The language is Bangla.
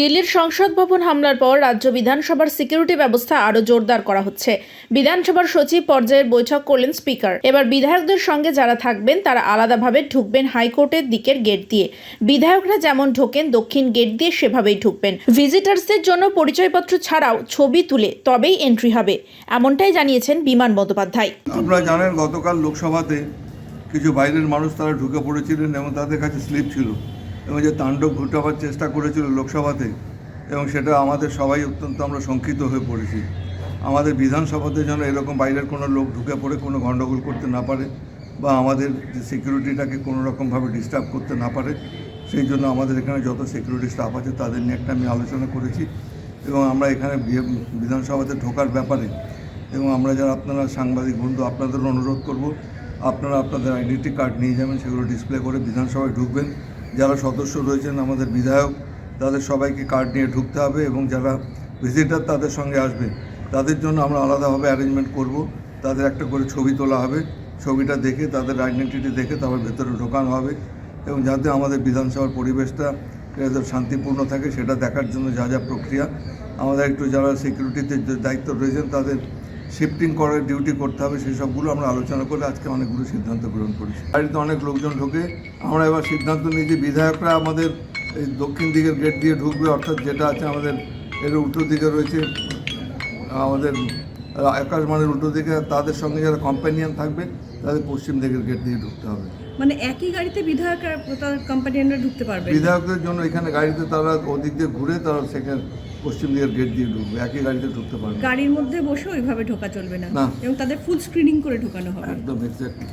দিল্লির সংসদ ভবন হামলার পর রাজ্য বিধানসভার সিকিউরিটি ব্যবস্থা আরও জোরদার করা হচ্ছে। বিধানসভার সচিব পর্যায়ের বৈঠক করলেন স্পিকার। এবার বিধায়কদের সঙ্গে যারা থাকবেন, তারা আলাদাভাবে ঢুকবেন হাইকোর্টের দিকের গেট দিয়ে। বিধায়করা যেমন ঢোকেন, দক্ষিণ গেট দিয়ে সেভাবেই ঢুকবেন। ভিজিটার্সদের জন্য পরিচয়পত্র ছাড়াও ছবি তুলে তবেই এন্ট্রি হবে, এমনটাই জানিয়েছেন বিমান বন্দ্যোপাধ্যায়। আপনারা জানেন, গতকাল লোকসভাতে কিছু বাইরের মানুষ তারা ঢুকে পড়েছিলেন এবং তাদের কাছে স্লিপ ছিল। এবং যে তাণ্ডব ঘটাবার চেষ্টা করেছিল লোকসভাতে, এবং সেটা আমাদের সবাই অত্যন্ত আমরা শঙ্কিত হয়ে পড়েছি। আমাদের বিধানসভাতে যেন এরকম বাইরের কোনো লোক ঢুকে পড়ে, কোনো গণ্ডগোল করতে না পারে, বা আমাদের যে সিকিউরিটিটাকে কোনো রকমভাবে ডিস্টার্ব করতে না পারে, সেই জন্য আমাদের এখানে যত সিকিউরিটি স্টাফ আছে তাদের নিয়ে একটা আমি আলোচনা করেছি। এবং আমরা এখানে বিধানসভাতে ঢোকার ব্যাপারে, এবং আমরা যারা আপনারা সাংবাদিক বন্ধু আপনাদের অনুরোধ করব, আপনারা আপনাদের আইডেন্টি কার্ড নিয়ে যাবেন, সেগুলো ডিসপ্লে করে বিধানসভায় ঢুকবেন। যারা সদস্য রয়েছেন আমাদের বিধায়ক, তাদের সবাইকে কার্ড নিয়ে ঢুকতে হবে এবং যারা ভিজিটার তাদের সঙ্গে আসবে। তাদের জন্য আমরা আলাদাভাবে অ্যারেঞ্জমেন্ট করব। তাদের একটা করে ছবি তোলা হবে। ছবিটা দেখে, তাদের আইডেন্টিটি দেখে তারপর ভেতরে ঢোকানো হবে এবং যাতে আমাদের বিধানসভার পরিবেশটা শান্তিপূর্ণ থাকে, সেটা দেখার জন্য যা যা প্রক্রিয়া। আমাদের একটু যারা সিকিউরিটিতে দায়িত্ব রয়েছেন, তাদের শিফটিং করার ডিউটি করতে হবে, সেই সবগুলো আমরা আলোচনা করে আজকে অনেকগুলো সিদ্ধান্ত গ্রহণ করেছি। বাড়িতে অনেক লোকজন ঢোকে, আমরা এবার সিদ্ধান্ত নিয়েছি বিধায়করা আমাদের এই দক্ষিণ দিকের গেট দিয়ে ঢুকবে, অর্থাৎ যেটা আছে আমাদের, এর উত্তর দিকে রয়েছে, আমাদের আকাশমানের উল্টো দিকে তাদের সঙ্গে যারা কম্প্যানিয়ান থাকবে তাদের পশ্চিম দিকের গেট দিয়ে ঢুকতে হবে। মানে একই গাড়িতে বিধায়করা তার কোম্পানিয়ানরা ঢুকতে পারবে? বিধায়কদের জন্য এখানে গাড়িতে তারা ওদিক দিয়ে ঘুরে তারা সেখানে পশ্চিম দিকের গেট দিয়ে ঢুকবে একই গাড়িতে ঢুকতে পারবে গাড়ির মধ্যে বসে ওইভাবে ঢোকা চলবে না না। এবং তাদের ফুল স্ক্রিনিং করে ঢোকানো হবে। একদম এক্স্যাক্টলি